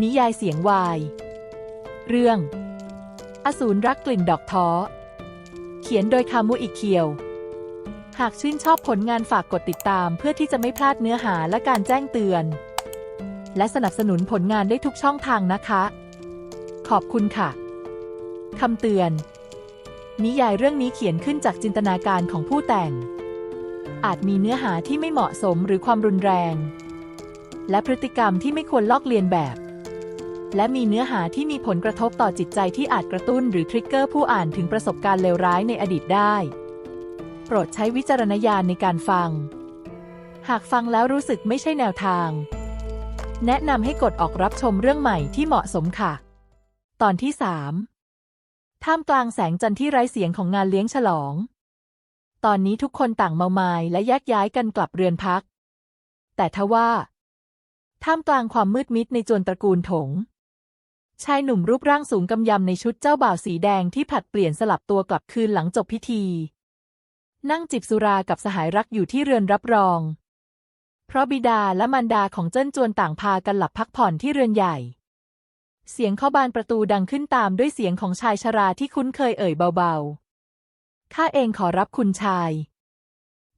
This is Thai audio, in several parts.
นิยายเสียงวาย เรื่อง อสูรรักกลิ่นดอกท้อ เขียนโดยคามุอิเคียว หากชื่นชอบผลงานฝากกดติดตามเพื่อที่จะไม่พลาดเนื้อหาและการแจ้งเตือน และสนับสนุนผลงานได้ทุกช่องทางนะคะ ขอบคุณค่ะ คำเตือน นิยายเรื่องนี้เขียนขึ้นจากจินตนาการของผู้แต่ง อาจมีเนื้อหาที่ไม่เหมาะสมหรือความรุนแรง และพฤติกรรมที่ไม่ควรลอกเลียนแบบ และมีเนื้อหาที่มีผลกระทบต่อจิตใจที่อาจกระตุ้นหรือทริกเกอร์ผู้อ่านถึงประสบการณ์เลวร้ายในอดีตได้ โปรดใช้วิจารณญาณในการฟัง หากฟังแล้วรู้สึกไม่ใช่แนวทาง แนะนำให้กดออกรับชมเรื่องใหม่ที่เหมาะสมค่ะ ตอนที่ 3 ท่ามกลางแสงจันทร์ที่ไร้เสียงของงานเลี้ยงฉลอง ตอนนี้ทุกคนต่างเมามายและแยกย้ายกันกลับเรือนพัก แต่ทว่า ท่ามกลางความมืดมิดในจวนตระกูลถง ชายหนุ่มรูปร่างสูงกำยำในชุดเจ้าบ่าวสีแดงที่ผัดเปลี่ยนสลับตัวกลับคืนหลังจบพิธี นั่งจิบสุรากับสหายรักอยู่ที่เรือนรับรอง เพราะบิดาและมารดาของเจิ้นจวนต่างพากันหลับพักผ่อนที่เรือนใหญ่ เสียงเข้าบานประตูดังขึ้นตามด้วยเสียงของชายชราที่คุ้นเคยเอ่ยเบาๆ ข้าเองขอรับคุณชาย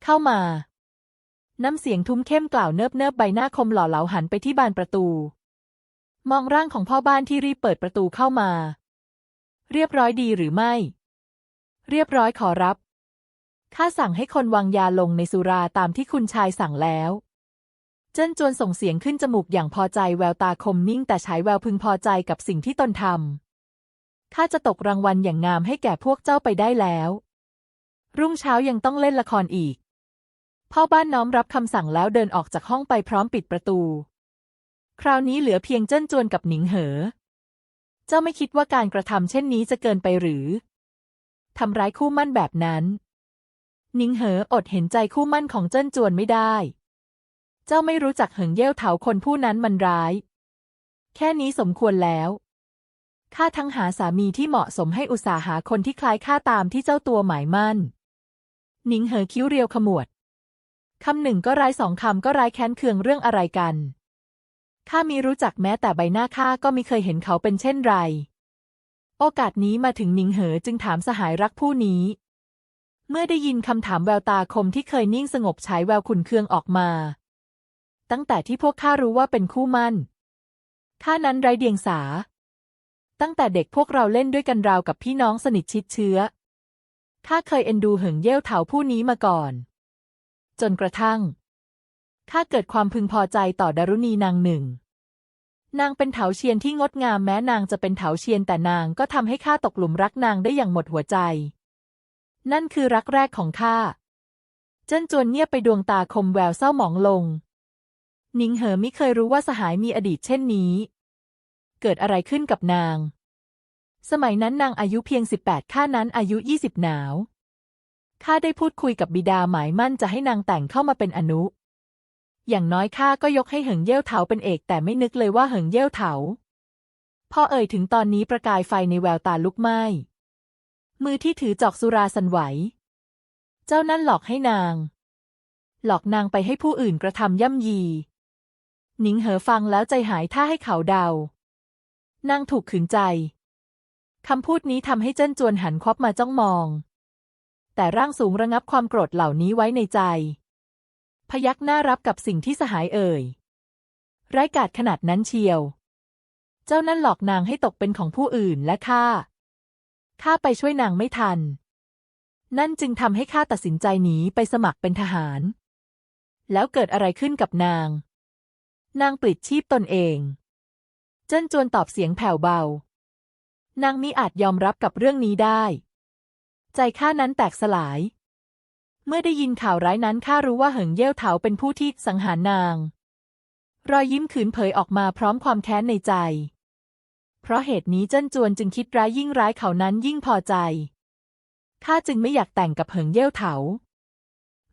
เข้ามา น้ำเสียงทุ้มเข้มกล่าวเนิบเนิบใบหน้าคมหล่อเหลาหันไปที่บานประตู มองร่างของพ่อบ้านที่รีบเปิดประตูเข้ามา เรียบร้อยดีหรือไม่ เรียบร้อยขอรับข้าสั่งให้คนวางยาลงในสุราตามที่คุณชายสั่งแล้ว เจิ้นจวนส่งเสียงขึ้นจมูกอย่างพอใจแววตาคมนิ่งแต่ฉายแววพึงพอใจกับสิ่งที่ตนทำข้าจะตกรางวัลอย่างงามให้แก่พวกเจ้าไปได้แล้ว รุ่งเช้ายังต้องเล่นละครอีก พ่อบ้านน้อมรับคำสั่งแล้วเดินออกจากห้องไปพร้อมปิดประตู คราวนี้เหลือเพียงเจิ้นจวนกับหนิงเหอ เจ้าไม่คิดว่าการกระทำเช่นนี้จะเกินไปหรือทำร้ายคู่มั่นแบบนั้น หนิงเหออดเห็นใจคู่มั่นของเจิ้นจวนไม่ได้ เจ้าไม่รู้จักเหิงเย่วเถาคนผู้นั้นมันร้าย แค่นี้สมควรแล้วข้าทั้งหาสามีที่เหมาะสมให้อุตสาหาคนที่คล้ายข้าตามที่เจ้าตัวหมายมั่น หนิงเหอคิ้วเรียวขมวด คำหนึ่งก็ร้ายสองคำก็ร้ายแค้นเคืองเรื่องอะไรกัน ข้ามีรู้จักแม้แต่ใบหน้าข้าก็มิเคยเห็นเขาเป็นเช่นไร โอกาสนี้มาถึงหนิงเหอจึงถามสหายรักผู้นี้ เมื่อได้ยินคำถามแววตาคมที่เคยนิ่งสงบฉายแววขุนเคืองออกมา ตั้งแต่ที่พวกข้ารู้ว่าเป็นคู่มั่น ข้านั้นไรเดียงสา ตั้งแต่เด็กพวกเราเล่นด้วยกันราวกับพี่น้องสนิทชิดเชื้อ ข้าเคยเอ็นดูเหิงเย่ยวเถาผู้นี้มาก่อน จนกระทั่ง ข้าเกิดความพึงพอใจต่อดารุณีนางหนึ่ง นางเป็นเถาเชียนที่งดงามแม้นางจะเป็นเถาเชียนแต่นางก็ทำให้ข้าตกหลุมรักนางได้อย่างหมดหัวใจ นั่นคือรักแรกของข้า เจิ้นจวนเงียบไปดวงตาคมแววเศร้าหมองลง นิงเหอมิเคยรู้ว่าสหายมีอดีตเช่นนี้ เกิดอะไรขึ้นกับนาง สมัยนั้นนางอายุเพียง 18ข้านั้นอายุ 20 หนาวข้าได้พูดคุยกับบิดาหมายมั่นจะให้นางแต่งเข้ามาเป็นอนุ อย่างน้อยข้าก็ยกให้เหิงเย่วเถาเป็นเอกแต่ไม่นึกเลยว่าเหิงเย่วเถาพอเอ่ยถึงตอนนี้ประกายไฟในแววตาลุกไหม้ มือที่ถือจอกสุราสันไหว เจ้านั่นหลอกให้นาง หลอกนางไปให้ผู้อื่นกระทำย่ำยี หนิงเหอฟังแล้วใจหายถ้าให้เขาเดา นางถูกขืนใจ คำพูดนี้ทำให้เจิ้นจวนหันควับมาจ้องมอง แต่ร่างสูงระงับความโกรธเหล่านี้ไว้ในใจ พยักหน้ารับกับสิ่งที่สหายเอ่ยไร้กาจขนาดนั้นเชียว เจ้านั่นหลอกนางให้ตกเป็นของผู้อื่นและข้า ข้าไปช่วยนางไม่ทัน นั่นจึงทำให้ข้าตัดสินใจหนีไปสมัครเป็นทหาร แล้วเกิดอะไรขึ้นกับนาง นางปลิดชีพตนเอง เจิ้นจวนตอบเสียงแผ่วเบา นางมิอาจยอมรับกับเรื่องนี้ได้ ใจข้านั้นแตกสลาย เมื่อได้ยินข่าวร้ายนั้นข้ารู้ว่าเหิงเย่ยวเถาเป็นผู้ที่สังหารนาง รอยยิ้มขืนเผยออกมาพร้อมความแค้นในใจ เพราะเหตุนี้เจิ้นจวนจึงคิดร้ายยิ่งร้ายเขานั้นยิ่งพอใจข้าจึงไม่อยากแต่งกับเหิงเย่ยวเถา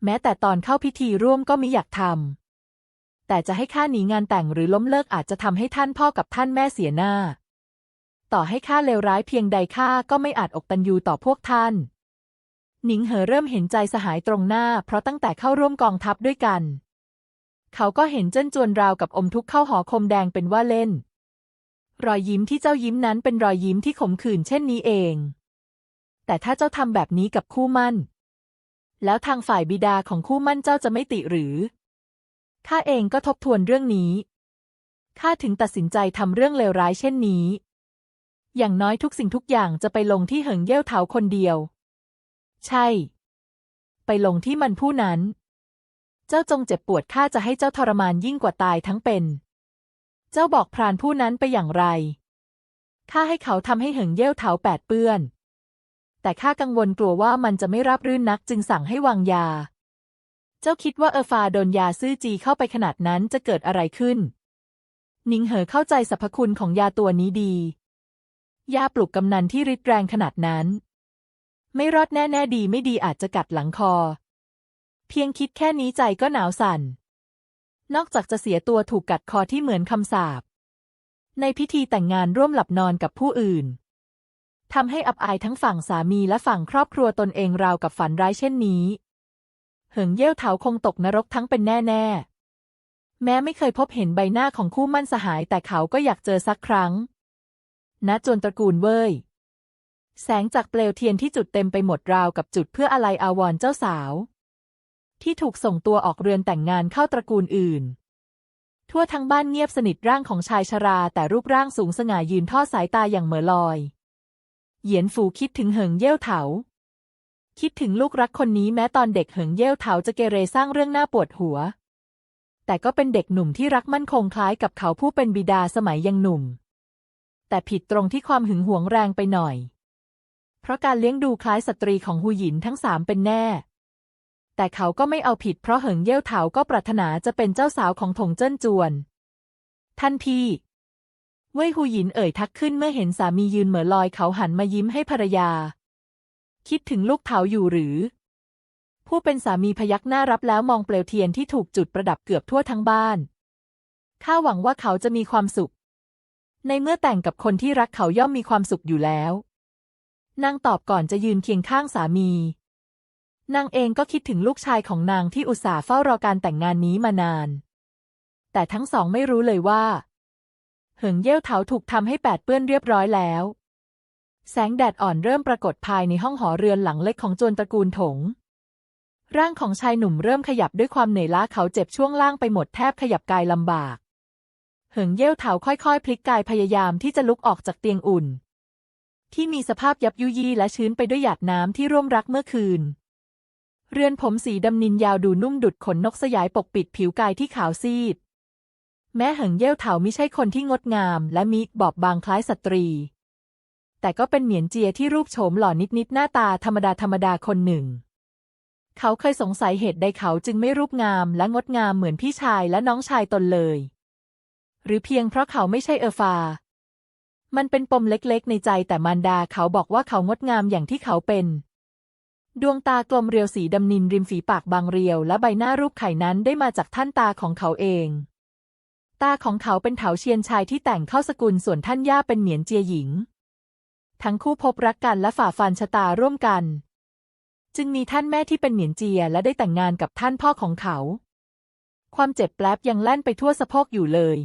แม้แต่ตอนเข้าพิธีร่วมก็ไมิอยากทำแต่จะให้ข้าหนีงานแต่งหรือล้มเลิกอาจจะทำให้ท่านพ่อกับท่านแม่เสียหน้า ต่อให้ข้าเลวร้ายเพียงใดข้าก็ไม่อาจอกตันยูต่อพวกท่าน หนิงเหอเริ่มเห็นใจสหายตรงหน้า เพราะตั้งแต่เข้าร่วมกองทัพด้วยกัน เขาก็เห็นเจิ้นจวนราวกับอมทุกข์เข้าหอคมแดงเป็นว่าเล่น รอยยิ้มที่เจ้ายิ้มนั้นเป็นรอยยิ้มที่ขมขื่นเช่นนี้เอง แต่ถ้าเจ้าทำแบบนี้กับคู่มั่น แล้วทางฝ่ายบิดาของคู่มั่นเจ้าจะไม่ติหรือข้าเองก็ทบทวนเรื่องนี้ข้าถึงตัดสินใจทำเรื่องเลวร้ายเช่นนี้ อย่างน้อยทุกสิ่งทุกอย่างจะไปลงที่เหิงเย่ยวเถาคนเดียว ใช่ ไปลงที่มันผู้นั้น เจ้าจงเจ็บปวดข้าจะให้เจ้าทรมานยิ่งกว่าตายทั้งเป็น เจ้าบอกพรานผู้นั้นไปอย่างไรข้าให้เขาทำให้เหิงเย่ยวเถาแปดเปื้อน แต่ข้ากังวลกลัวว่ามันจะไม่ราบรื่นนักจึงสั่งให้วางยา เจ้าคิดว่าเออฟาโดนยาซื่อจีเข้าไปขนาดนั้นจะเกิดอะไรขึ้น นิงเหอเข้าใจสรรพคุณของยาตัวนี้ดี ยาปลุกกำนันที่ริดแรงขนาดนั้น ไม่รอดแน่ๆดีไม่ดีอาจจะกัดหลังคอ เพียงคิดแค่นี้ใจก็หนาวสั่น นอกจากจะเสียตัวถูกกัดคอที่เหมือนคำสาป ในพิธีแต่งงานร่วมหลับนอนกับผู้อื่นทำให้อับอายทั้งฝั่งสามีและฝั่งครอบครัวตนเองราวกับฝันร้ายเช่นนี้ เหิงเย่วเถาคงตกนรกทั้งเป็นแน่ๆ แม้ไม่เคยพบเห็นใบหน้าของคู่มั่นสหายแต่เขาก็อยากเจอสักครั้งณจวนตระกูลเว่ย แสงจากเปลวเทียนที่จุดเต็มไปหมดราวกับจุดเพื่ออะไรอาวรเจ้าสาว ที่ถูกส่งตัวออกเรือนแต่งงานเข้าตระกูลอื่น ทั่วทั้งบ้านเงียบสนิทร่างของชายชรา แต่รูปร่างสูงสง่ายืนทอดสายตาอย่างเหม่อลอย เหยียนฝูคิดถึงเหิงเย่ยวเถา คิดถึงลูกรักคนนี้แม้ตอนเด็กเหิงเย่ยวเถาจะเกเรสร้างเรื่องน่าปวดหัว แต่ก็เป็นเด็กหนุ่มที่รักมั่นคงคล้ายกับเขาผู้เป็นบิดาสมัยยังหนุ่ม แต่ผิดตรงที่ความหึงหวงแรงไปหน่อย เพราะการเลี้ยงดูคล้ายสตรีของหูหยินทั้งสามเป็นแน่ แต่เขาก็ไม่เอาผิดเพราะเหิงเย่ยวเถาก็ปรารถนาจะเป็นเจ้าสาวของถงเจิ้นจวนทันทีเว่ยหูหยินเอ่ยทักขึ้นเมื่อเห็นสามียืนเหม่อลอยเขาหันมายิ้มให้ภรรยา คิดถึงลูกเถาอยู่หรือ ผู้เป็นสามีพยักหน้ารับแล้วมองเปลวเทียนที่ถูกจุดประดับเกือบทั่วทั้งบ้าน ข้าหวังว่าเขาจะมีความสุข ในเมื่อแต่งกับคนที่รักเขาย่อมมีความสุขอยู่แล้ว นางตอบก่อนจะยืนเคียงข้างสามี นางเองก็คิดถึงลูกชายของนางที่อุตส่าห์เฝ้ารอการแต่งงานนี้มานาน แต่ทั้งสองไม่รู้เลยว่า เหิงเย่ยวเถาถูกทำให้แปดเปื้อนเรียบร้อยแล้ว แสงแดดอ่อนเริ่มปรากฏภายในห้องหอเรือนหลังเล็กของจวนตระกูลถง ร่างของชายหนุ่มเริ่มขยับด้วยความเหนื่อยล้าเขาเจ็บช่วงล่างไปหมดแทบขยับกายลำบาก เหิงเย่ยวเถาค่อยๆ พลิกกายพยายามที่จะลุกออกจากเตียงอุ่น ที่มีสภาพยับยุยี่และชื้นไปด้วยหยาดน้ำที่ร่วมรักเมื่อคืน เรือนผมสีดำนินยาวดูนุ่มดุดขนนกสยายปกปิดผิวกายที่ขาวซีด แม้เหิงเย่ยวเถาไม่ใช่คนที่งดงาม และมีบอบบางคล้ายสตรี แต่ก็เป็นเหมียนเจียที่รูปโฉมหล่อนิดๆหน้าตาธรรมดาธรรมดาคนหนึ่ง เขาเคยสงสัยเหตุใดเขาจึงไม่รูปงามและงดงามเหมือนพี่ชายและน้องชายตนเลย หรือเพียงเพราะเขาไม่ใช่เออฟา มันเป็นปมเล็กๆ ในใจแต่มารดาเขาบอกว่าเขางดงามอย่างที่เขาเป็น ดวงตากลมเรียวสีดำนินริมฝีปากบางเรียว และใบหน้ารูปไข่นั้นได้มาจากท่านตาของเขาเอง ตาของเขาเป็นเถาเชียนชายที่แต่งเข้าสกุลส่วนท่านย่าเป็นเหมียนเจียหญิง ทั้งคู่พบรักกันและฝ่าฟันชะตาร่วมกัน จึงมีท่านแม่ที่เป็นเหมียนเจียและได้แต่งงานกับท่านพ่อของเขา ความเจ็บแปลบยังแล่นไปทั่วสะโพกอยู่เลย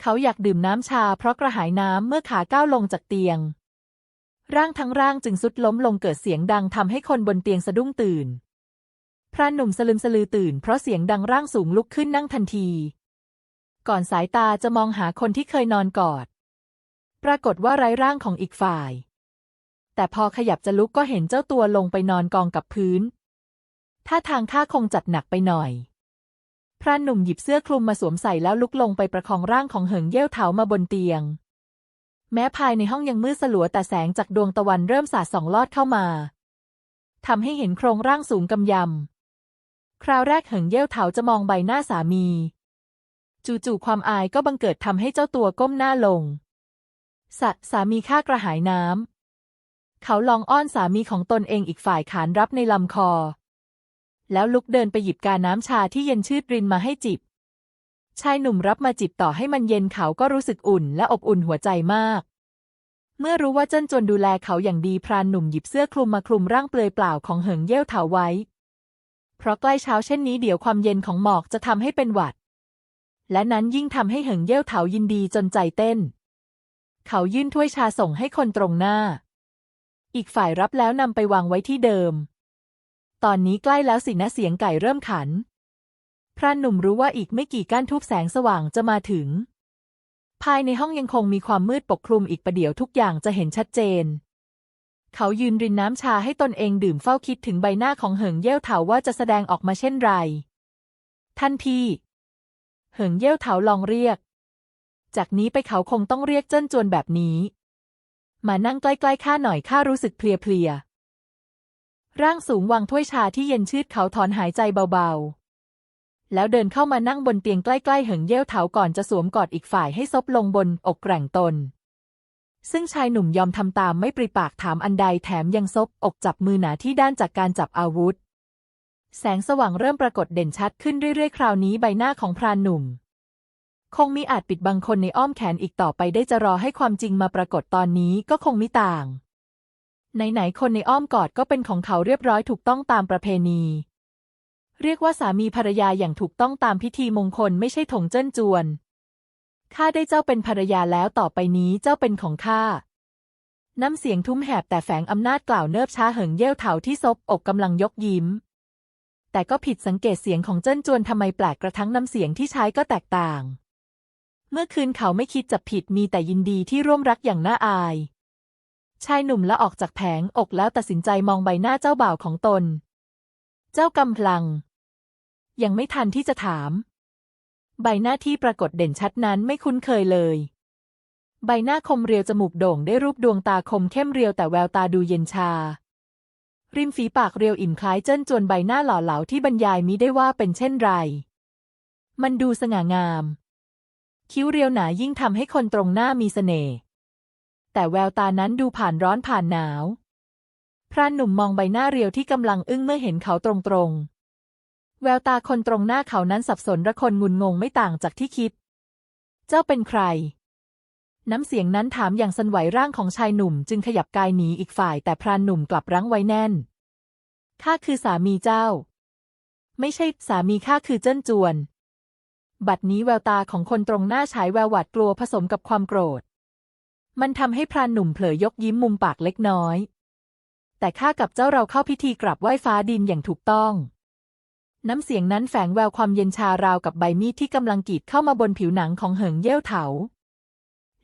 เขาอยากดื่มน้ำชาเพราะกระหายน้ำเมื่อขาก้าวลงจากเตียง ร่างทั้งร่างจึงสุดล้มลงเกิดเสียงดังทำให้คนบนเตียงสะดุ้งตื่น พระหนุ่มสลึมสลือตื่นเพราะเสียงดังร่างสูงลุกขึ้นนั่งทันที ก่อนสายตาจะมองหาคนที่เคยนอนกอด ปรากฏว่าไร้ร่างของอีกฝ่าย แต่พอขยับจะลุกก็เห็นเจ้าตัวลงไปนอนกองกับพื้นท่าทางข้าคงจัดหนักไปหน่อย พรานหนุ่มหยิบเสื้อคลุมมาสวมใส่แล้วลุกลงไปประคองร่างของเหิงเย่ยวเถามาบนเตียง แม้ภายในห้องยังมืดสลัวแต่แสงจากดวงตะวันเริ่มสาดส่องลอดเข้ามาทำให้เห็นโครงร่างสูงกำยำ คราวแรกเหิงเย่ยวเถาจะมองใบหน้าสามี จู่ๆความอายก็บังเกิดทำให้เจ้าตัวก้มหน้าลง สสามีข้ากระหายน้ำเขาลองอ้อนสามีของตนเองอีกฝ่ายขานรับในลำคอ แล้วลุกเดินไปหยิบกาน้ำชาที่เย็นชืดรินมาให้จิบ ชายหนุ่มรับมาจิบต่อให้มันเย็นเขาก็รู้สึกอุ่นและอบอุ่นหัวใจมาก เมื่อรู้ว่าเจิ้นจวนดูแลเขาอย่างดีพรานหนุ่มหยิบเสื้อคลุมมาคลุมร่างเปลือยเปล่าของเหิงเย่ยวเถาไว้ เพราะใกล้เช้าเช่นนี้เดี๋ยวความเย็นของหมอกจะทำให้เป็นหวัด และนั้นยิ่งทำให้เหิงเย่ยวเถายินดีจนใจเต้น เขายื่นถ้วยชาส่งให้คนตรงหน้า อีกฝ่ายรับแล้วนำไปวางไว้ที่เดิม ตอนนี้ใกล้แล้วสินะเสียงไก่เริ่มขัน พรานหนุ่มรู้ว่าอีกไม่กี่ก้านทูบแสงสว่างจะมาถึง ภายในห้องยังคงมีความมืดปกคลุมอีกประเดี๋ยวทุกอย่างจะเห็นชัดเจน เขายืนรินน้ำชาให้ตนเองดื่มเฝ้าคิดถึงใบหน้าของเหิงเย่วเถาว่าจะแสดงออกมาเช่นไร ท่านพี่ เหิงเย่วเถาลองเรียก จากนี้ไปเขาคงต้องเรียกเจิ้นจวนแบบนี้ มานั่งใกล้ๆข้าหน่อยข้ารู้สึกเพลียๆ ร่างสูงวางถ้วยชาที่เย็นชืดเขาถอนหายใจเบาๆ แล้วเดินเข้ามานั่งบนเตียงใกล้ๆเหิงเย่ยวเถาก่อนจะสวมกอดอีกฝ่ายให้ซบลงบนอกแกร่งตน ซึ่งชายหนุ่มยอมทำตามไม่ปริปากถามอันใดแถมยังซบอกจับมือหนาที่ด้านจากการจับอาวุธ แสงสว่างเริ่มปรากฏเด่นชัดขึ้นเรื่อยๆ คราวนี้ใบหน้าของพรานหนุ่ม คงมิอาจปิดบังคนในอ้อมแขนอีกต่อไปได้จะรอให้ความจริงมาปรากฏตอนนี้ก็คงมิต่าง ไหนๆคนในอ้อมกอดก็เป็นของเขาเรียบร้อยถูกต้องตามประเพณี เรียกว่าสามีภรรยาอย่างถูกต้องตามพิธีมงคลไม่ใช่ถงเจิ้นจวนข้าได้เจ้าเป็นภรรยาแล้วต่อไปนี้เจ้าเป็นของข้าน้ำเสียงทุ้มแหบแต่แฝงอำนาจกล่าวเนิบช้าเหิงเย่วเถาที่ซบอกกำลังยกยิ้ม แต่ก็ผิดสังเกตเสียงของเจิ้นจวนทำไมแปลกกระทั่งน้ำเสียงที่ใช้ก็แตกต่าง เมื่อคืนเขาไม่คิดจะผิดมีแต่ยินดีที่ร่วมรักอย่างน่าอาย ชายหนุ่มละออกจากแผงอกแล้วตัดสินใจมองใบหน้าเจ้าบ่าวของตน เจ้ากำลัง ยังไม่ทันที่จะถาม ใบหน้าที่ปรากฏเด่นชัดนั้นไม่คุ้นเคยเลย ใบหน้าคมเรียวจมูกโด่งได้รูปดวงตาคมเข้มเรียวแต่แววตาดูเย็นชา ริมฝีปากเรียวอิ่มคล้ายเจิ้นจวนใบหน้าหล่อเหลาที่บรรยายมิได้ว่าเป็นเช่นไร มันดูสง่างาม คิ้วเรียวหนายิ่งทำให้คนตรงหน้ามีเสน่ห์ แต่แววตานั้นดูผ่านร้อนผ่านหนาว พรานหนุ่มมองใบหน้าเรียวที่กำลังอึ้งเมื่อเห็นเขาตรงๆ แววตาคนตรงหน้าเขานั้นสับสนระคนงุนงงไม่ต่างจากที่คิด เจ้าเป็นใคร น้ำเสียงนั้นถามอย่างสันไหวร่างของชายหนุ่มจึงขยับกายหนีอีกฝ่าย แต่พรานหนุ่มกลับรั้งไว้แน่น ข้าคือสามีเจ้า ไม่ใช่สามีข้าคือเจิ้นจวน บัดนี้แววตาของคนตรงหน้าฉายแววหวาดกลัวผสมกับความโกรธ มันทำให้พรานหนุ่มเผลอยกยิ้มมุมปากเล็กน้อย แต่ข้ากับเจ้าเราเข้าพิธีกราบไหว้ฟ้าดินอย่างถูกต้อง น้ำเสียงนั้นแฝงแววความเย็นชาราวกับใบมีดที่กำลังกีดเข้ามาบนผิวหนังของเหิงเย่ยวเถา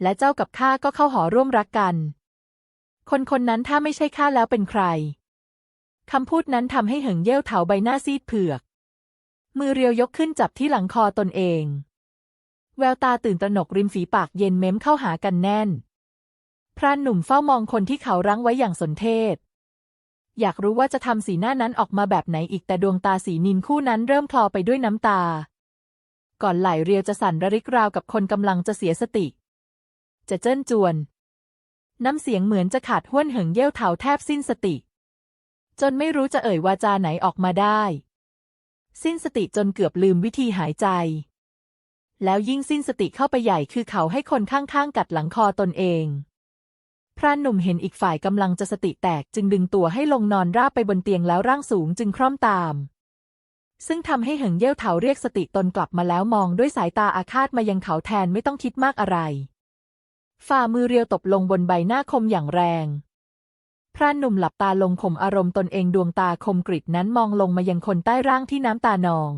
และเจ้ากับข้าก็เข้าหอร่วมรักกัน คนคนนั้นถ้าไม่ใช่ข้าแล้วเป็นใครคำพูดนั้นทำให้เหิงเย่ยวเถาใบหน้าซีดเผือก มือเรียวยกขึ้นจับที่หลังคอตนเอง แววตาตื่นตระหนกริมฝีปากเย็นเม้มเข้าหากันแน่น พรานหนุ่มเฝ้ามองคนที่เขารั้งไว้อย่างสนเทศ อยากรู้ว่าจะทำสีหน้านั้นออกมาแบบไหนอีกแต่ดวงตาสีนินคู่นั้นเริ่มคลอไปด้วยน้ำตา ก่อนไหลเรียวจะสั่นระริกราวกับคนกำลังจะเสียสติ จะเจิ้นจวน น้ำเสียงเหมือนจะขาดห้วนเหิงเย่ยวเถาแทบสิ้นสติ จนไม่รู้จะเอ่ยวาจาไหนออกมาได้ สิ้นสติจนเกือบลืมวิธีหายใจ แล้วยิ่งสิ้นสติเข้าไปใหญ่คือเขาให้คนข้างๆกัดหลังคอตนเอง พรานหนุ่มเห็นอีกฝ่ายกำลังจะสติแตกจึงดึงตัวให้ลงนอนราบไปบนเตียงแล้วร่างสูงจึงคร่อมตาม ซึ่งทำให้เหิงเย่ยวเถาเรียกสติตนกลับมาแล้วมองด้วยสายตาอาฆาตมายังเขาแทนไม่ต้องคิดมากอะไร ฝ่ามือเรียวตบลงบนใบหน้าคมอย่างแรง พรานหนุ่มหลับตาลงข่มอารมณ์ตนเองดวงตาคมกริดนั้นมองลงมายังคนใต้ร่างที่น้ำตานอง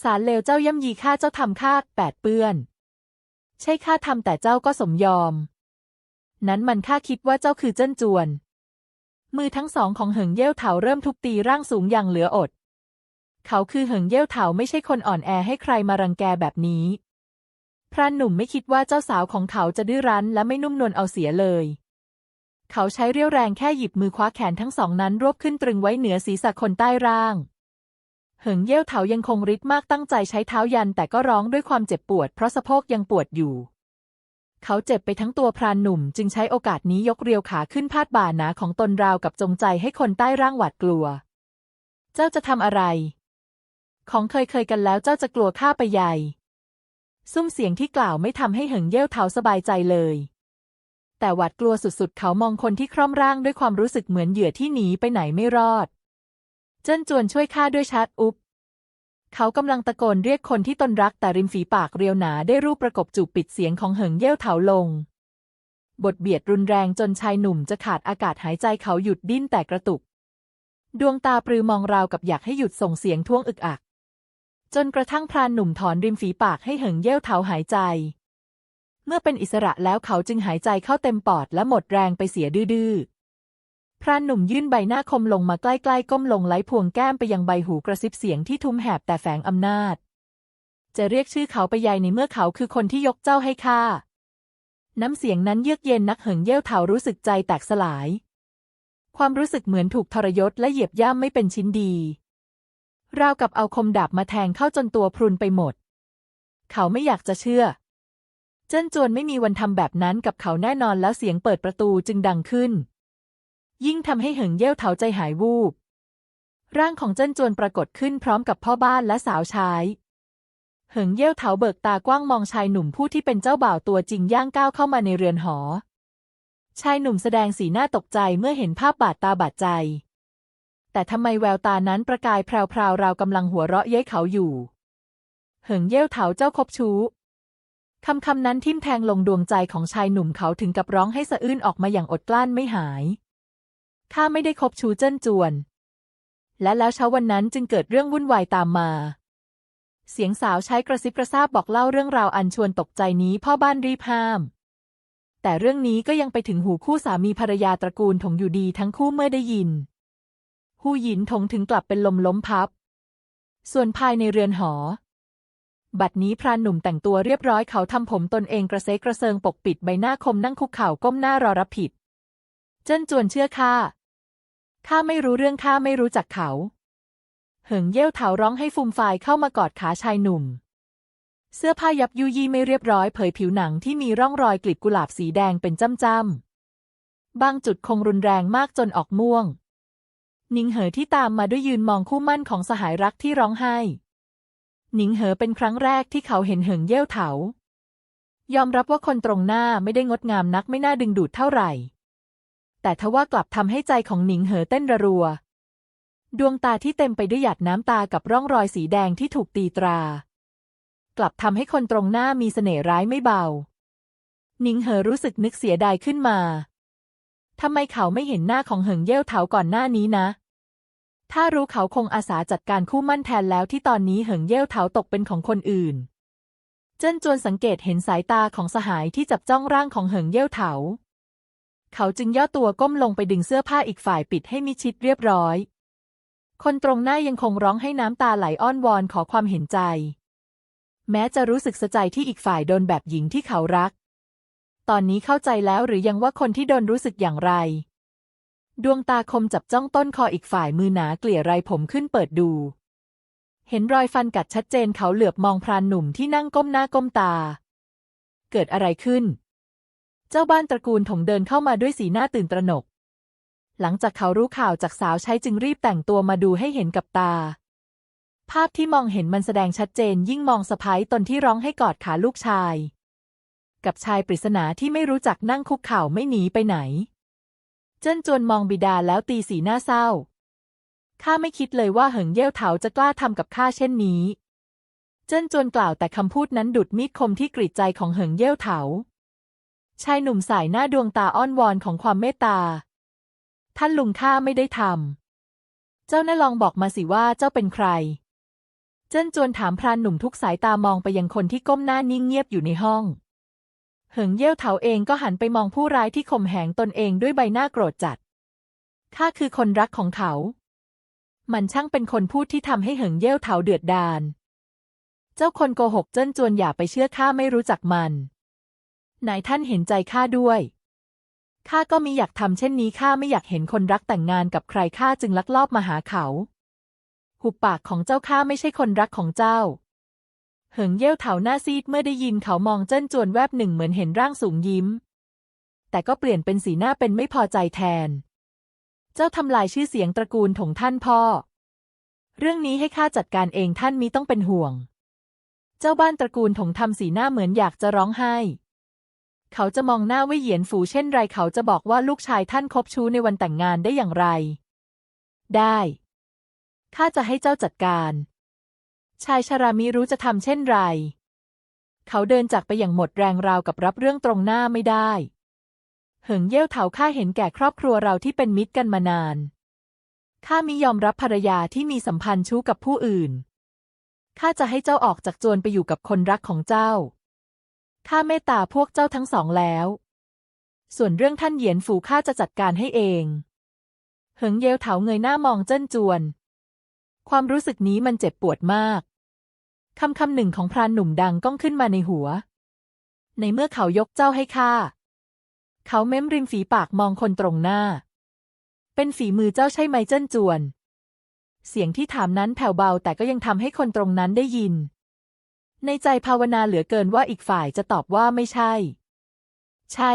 สารเลวเจ้าย่ำยีข้าเจ้าทำข้าแปดเปื้อน ใช่ข้าทำแต่เจ้าก็สมยอม นั้นมันข้าคิดว่าเจ้าคือเจิ้นจวน มือทั้งสองของเหิงเย่ยวเถาเริ่มทุบตีร่างสูงอย่างเหลืออด เขาคือเหิงเย่ยวเถาไม่ใช่คนอ่อนแอให้ใครมารังแกแบบนี้ พรานหนุ่มไม่คิดว่าเจ้าสาวของเขาจะดื้อรั้นและไม่นุ่มนวลเอาเสียเลย เขาใช้เรี่ยวแรงแค่หยิบมือคว้าแขนทั้งสองนั้นรวบขึ้นตรึงไว้เหนือศีรษะคนใต้ร่างเหิงเย่ยวเถายังคงฤทธิ์มากตั้งใจใช้เท้ายันแต่ก็ร้องด้วยความเจ็บปวดเพราะสะโพกยังปวดอยู่ เขาเจ็บไปทั้งตัวพรานหนุ่มจึงใช้โอกาสนี้ยกเรียวขาขึ้นพาดบ่าหนาของตนราวกับจงใจให้คนใต้ร่างหวาดกลัว เจ้าจะทำอะไร ของเคยเคยกันแล้วเจ้าจะกลัวข้าไปใหญ่ ซุ้มเสียงที่กล่าวไม่ทำให้เหิงเย่ยวเถาสบายใจเลย แต่หวาดกลัวสุดๆ เขามองคนที่คร่อมร่างด้วยความรู้สึกเหมือนเหยื่อที่หนีไปไหนไม่รอด เจิ้นจวนช่วยข้าด้วยชัดอุ๊บ เขากำลังตะโกนเรียกคนที่ตนรักแต่ริมฝีปากเรียวหนาได้รูปประกบจูบปิดเสียงของเหิงเย่ยวเถาลง บทเบียดรุนแรงจนชายหนุ่มจะขาดอากาศหายใจเขาหยุดดิ้นแต่กระตุก ดวงตาปรือมองราวกับอยากให้หยุดส่งเสียงท่วงอึกอัก จนกระทั่งพรานหนุ่มถอนริมฝีปากให้เหิงเย่ยวเถาหายใจ เมื่อเป็นอิสระแล้วเขาจึงหายใจเข้าเต็มปอดและหมดแรงไปเสียดื้อ พรานหนุ่มยื่นใบหน้าคมลงมาใกล้ๆ ก้มลงไล้พวงแก้มไปยังใบหูกระซิบเสียงที่ทุ้มแหบแต่แฝงอำนาจ จะเรียกชื่อเขาไปใยในเมื่อเขาคือคนที่ยกเจ้าให้ข้า น้ำเสียงนั้นเยือกเย็นนักเหิงเย่ยวเถารู้สึกใจแตกสลาย ความรู้สึกเหมือนถูกทรยศและเหยียบย่ำไม่เป็นชิ้นดี ราวกับเอาคมดาบมาแทงเข้าจนตัวพรุนไปหมด เขาไม่อยากจะเชื่อ เจิ้นจวนไม่มีวันทำแบบนั้นกับเขาแน่นอนแล้วเสียงเปิดประตูจึงดังขึ้น ยิ่งทำให้เหิงเย่ยวเถาใจหายวูบ ร่างของเจิ้นจวนปรากฏขึ้นพร้อมกับพ่อบ้านและสาวใช้เหิงเย่ยวเถาเบิกตากว้างมองชายหนุ่มผู้ที่เป็นเจ้าบ่าวตัวจริงย่างก้าวเข้ามาในเรือนหอ ชายหนุ่มแสดงสีหน้าตกใจเมื่อเห็นภาพบาดตาบาดใจ แต่ทำไมแววตานั้นประกายแพรวๆราวกำลังหัวเราะเย้ยเขาอยู่ เหิงเย่ยวเถาเจ้าคบชู้คำคำนั้นทิ่มแทงลงดวงใจของชายหนุ่มเขาถึงกับร้องให้สะอื้นออกมาอย่างอดกลั้นไม่หาย ข้าไม่ได้คบชูเจิ้นจวน และแล้วเช้าวันนั้นจึงเกิดเรื่องวุ่นวายตามมา เสียงสาวใช้กระซิบกระซาบบอกเล่าเรื่องราวอันชวนตกใจนี้พ่อบ้านรีบห้าม แต่เรื่องนี้ก็ยังไปถึงหูคู่สามีภรรยาตระกูลถงอยู่ดีทั้งคู่เมื่อได้ยิน หูหยินถงถึงกลับเป็นลมล้มพับ ส่วนภายในเรือนหอบัดนี้พรานหนุ่มแต่งตัวเรียบร้อยเขาทำผมตนเองกระเซกกระเซิงปกปิดใบหน้าคมนั่งคุกเข่าก้มหน้ารอรับผิด เจิ้นจวนเชื่อข้า ข้าไม่รู้เรื่องข้าไม่รู้จักเขา เหิงเย่ยวเถาร้องให้ฟูมฟายเข้ามากอดขาชายหนุ่ม เสื้อผ้ายับยุยี่ไม่เรียบร้อยเผยผิวหนังที่มีร่องรอยกลีบกุหลาบสีแดงเป็นจ้ำๆบางจุดคงรุนแรงมากจนออกม่วง นิงเหอที่ตามมาด้วยยืนมองคู่มั่นของสหายรักที่ร้องไห้หนิงเหอเป็นครั้งแรกที่เขาเห็นเหิงเย่ยวเถายอมรับว่าคนตรงหน้าไม่ได้งดงามนักไม่น่าดึงดูดเท่าไหร่ แต่ทว่ากลับทำให้ใจของหนิงเหอเต้นระรัว ดวงตาที่เต็มไปด้วยหยาดน้ำตากับร่องรอยสีแดงที่ถูกตีตรา กลับทำให้คนตรงหน้ามีเสน่ห์ร้ายไม่เบา หนิงเหอรู้สึกนึกเสียดายขึ้นมาทำไมเขาไม่เห็นหน้าของเหิงเย่วเถาก่อนหน้านี้นะ ถ้ารู้เขาคงอาสาจัดการคู่มั่นแทนแล้วที่ตอนนี้เหิงเย่วเถาตกเป็นของคนอื่น เจิ้นจวนสังเกตเห็นสายตาของสหายที่จับจ้องร่างของเหิงเย่วเถา เขาจึงย่อตัวก้มลงไปดึงเสื้อผ้าอีกฝ่ายปิดให้มิชิดเรียบร้อย คนตรงหน้ายังคงร้องให้น้ำตาไหลอ้อนวอนขอความเห็นใจ แม้จะรู้สึกสะใจที่อีกฝ่ายโดนแบบหญิงที่เขารัก ตอนนี้เข้าใจแล้วหรือยังว่าคนที่โดนรู้สึกอย่างไร ดวงตาคมจับจ้องต้นคออีกฝ่ายมือหนาเกลี่ยไรผมขึ้นเปิดดู เห็นรอยฟันกัดชัดเจนเขาเหลือบมองพรานหนุ่มที่นั่งก้มหน้าก้มตา เกิดอะไรขึ้น เจ้าบ้านตระกูลถงเดินเข้ามาด้วยสีหน้าตื่นตระหนก หลังจากเขารู้ข่าวจากสาวใช้จึงรีบแต่งตัวมาดูให้เห็นกับตา ภาพที่มองเห็นมันแสดงชัดเจนยิ่งมองสะพ้ายตนที่ร้องให้กอดขาลูกชาย กับชายปริศนาที่ไม่รู้จักนั่งคุกเข่าไม่หนีไปไหน เจิ้นจวนมองบิดาแล้วตีสีหน้าเศร้าข้าไม่คิดเลยว่าเหิงเย่ยวเถาจะกล้าทำกับข้าเช่นนี้ เจิ้นจวนกล่าวแต่คำพูดนั้นดุดมีดคมที่กรีดใจของเหิงเย่ยวเถา ชายหนุ่มสายหน้าดวงตาอ้อนวอนของความเมตตา ท่านลุงข้าไม่ได้ทำ เจ้าน่าลองบอกมาสิว่าเจ้าเป็นใคร เจิ้นจวนถามพรานหนุ่มทุกสายตามองไปยังคนที่ก้มหน้านิ่งเงียบอยู่ในห้อง เหิงเย่ยวเถาเองก็หันไปมองผู้ร้ายที่ข่มแหงตนเองด้วยใบหน้าโกรธจัด ข้าคือคนรักของเขา มันช่างเป็นคนพูดที่ทำให้เหิงเย่ยวเถาเดือดดาล เจ้าคนโกหกเจิ้นจวนอย่าไปเชื่อข้าไม่รู้จักมัน นายท่านเห็นใจข้าด้วยข้าก็มีอยากทำเช่นนี้ข้าไม่อยากเห็นคนรักแต่งงานกับใครข้าจึงลักลอบมาหาเขา หุบปากของเจ้าข้าไม่ใช่คนรักของเจ้า เหิงเย่ยวเถาหน้าซีดเมื่อได้ยินเขามองเจิ้นจวนแวบหนึ่งเหมือนเห็นร่างสูงยิ้ม แต่ก็เปลี่ยนเป็นสีหน้าเป็นไม่พอใจแทน เจ้าทำลายชื่อเสียงตระกูลของท่านพ่อ เรื่องนี้ให้ข้าจัดการเองท่านมิต้องเป็นห่วง เจ้าบ้านตระกูลถงทำสีหน้าเหมือนอยากจะร้องไห้ เขาจะมองหน้าวิเหยียนฝูเช่นไรเขาจะบอกว่าลูกชายท่านคบชู้ในวันแต่งงานได้อย่างไร ได้ข้าจะให้เจ้าจัดการ ชายชารามิรู้จะทำเช่นไร เขาเดินจากไปอย่างหมดแรงราวกับรับเรื่องตรงหน้าไม่ได้ เหิงเย่ยวเถาข้าเห็นแก่ครอบครัวเราที่เป็นมิตรกันมานานข้ามิยอมรับภรรยาที่มีสัมพันธ์ชู้กับผู้อื่นข้าจะให้เจ้าออกจากจวนไปอยู่กับคนรักของเจ้า ข้าเมตตาพวกเจ้าทั้งสองแล้ว ส่วนเรื่องท่านเหยียนฝูข้าจะจัดการให้เอง เหิงเย่เถาเงยหน้ามองเจิ้นจวน ความรู้สึกนี้มันเจ็บปวดมาก คำคำหนึ่งของพรานหนุ่มดังก้องขึ้นมาในหัว ในเมื่อเขายกเจ้าให้ข้า เขาเม้มริมฝีปากมองคนตรงหน้า เป็นฝีมือเจ้าใช่ไหมเจิ้นจวน เสียงที่ถามนั้นแผ่วเบาแต่ก็ยังทำให้คนตรงนั้นได้ยิน ในใจภาวนาเหลือเกินว่าอีกฝ่ายจะตอบว่าไม่ใช่ ใช่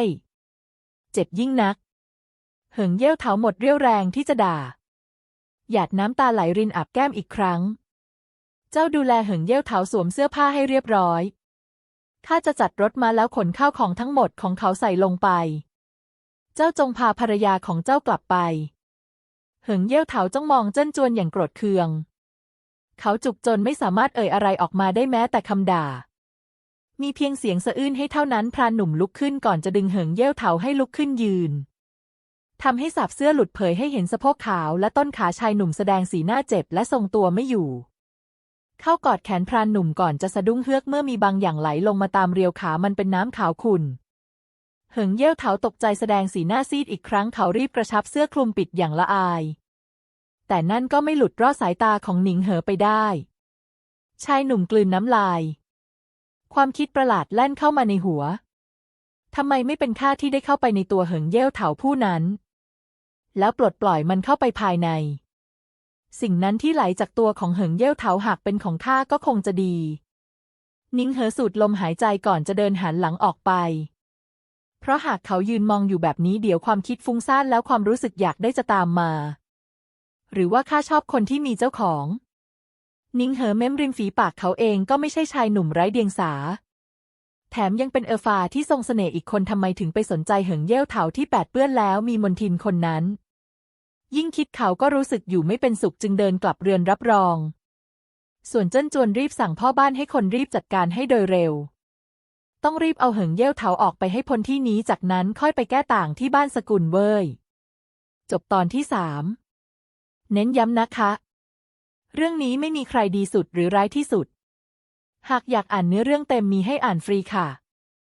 เจ็บยิ่งนัก เหิงเย่ยวเถาหมดเรี่ยวแรงที่จะด่า หยาดน้ำตาไหลรินอาบแก้มอีกครั้ง เจ้าดูแลเหิงเย่ยวเถาสวมเสื้อผ้าให้เรียบร้อยข้าจะจัดรถมาแล้วขนข้าวของทั้งหมดของเขาใส่ลงไป เจ้าจงพาภรรยาของเจ้ากลับไป เหิงเย่ยวเถาจ้องมองเจิ้นจวนอย่างโกรธเคือง เขาจุกจนไม่สามารถเอ่ยอะไรออกมาได้แม้แต่คำด่า มีเพียงเสียงสะอื้นให้เท่านั้นพรานหนุ่มลุกขึ้นก่อนจะดึงเหิงเย่ยวเถาให้ลุกขึ้นยืนทำให้สาบเสื้อหลุดเผยให้เห็นสะโพกขาวและต้นขาชายหนุ่มแสดงสีหน้าเจ็บและทรงตัวไม่อยู่ เข้ากอดแขนพรานหนุ่มก่อนจะสะดุ้งเฮือกเมื่อมีบางอย่างไหลลงมาตามเรียวขามันเป็นน้ำขาวขุ่นเหิงเย่ยวเถาตกใจแสดงสีหน้าซีดอีกครั้งเขารีบกระชับเสื้อคลุมปิดอย่างละอาย แต่นั่นก็ไม่หลุดรอดสายตาของหนิงเหอไปได้ ชายหนุ่มกลืนน้ำลาย ความคิดประหลาดแล่นเข้ามาในหัว ทำไมไม่เป็นข้าที่ได้เข้าไปในตัวเหิงเย่วเถาผู้นั้น แล้วปลดปล่อยมันเข้าไปภายใน สิ่งนั้นที่ไหลจากตัวของเหิงเย่วเถาหากเป็นของข้าก็คงจะดีนิงเหอสูดลมหายใจก่อนจะเดินหันหลังออกไป เพราะหากเขายืนมองอยู่แบบนี้เดี๋ยวความคิดฟุ้งซ่านแล้วความรู้สึกอยากได้จะตามมา หรือว่าข้าชอบคนที่มีเจ้าของ นิงเหอเม้มริมฝีปากเขาเองก็ไม่ใช่ชายหนุ่มไร้เดียงสา แถมยังเป็นเออฟาที่ทรงเสน่ห์อีกคนทำไมถึงไปสนใจเหิงเย่วเถาที่แปดเปื้อนแล้วมีมนทินคนนั้น ยิ่งคิดเขาก็รู้สึกอยู่ไม่เป็นสุขจึงเดินกลับเรือนรับรอง ส่วนเจิ้นจวนรีบสั่งพ่อบ้านให้คนรีบจัดการให้โดยเร็ว ต้องรีบเอาเหิงเย่วเถาออกไปให้พ้นที่นี้จากนั้นค่อยไปแก้ต่างที่บ้านสกุลเว่ยจบตอนที่สาม เน้นย้ำนะคะ เรื่องนี้ไม่มีใครดีสุดหรือร้ายที่สุด หากอยากอ่านเนื้อเรื่องเต็มมีให้อ่านฟรีค่ะ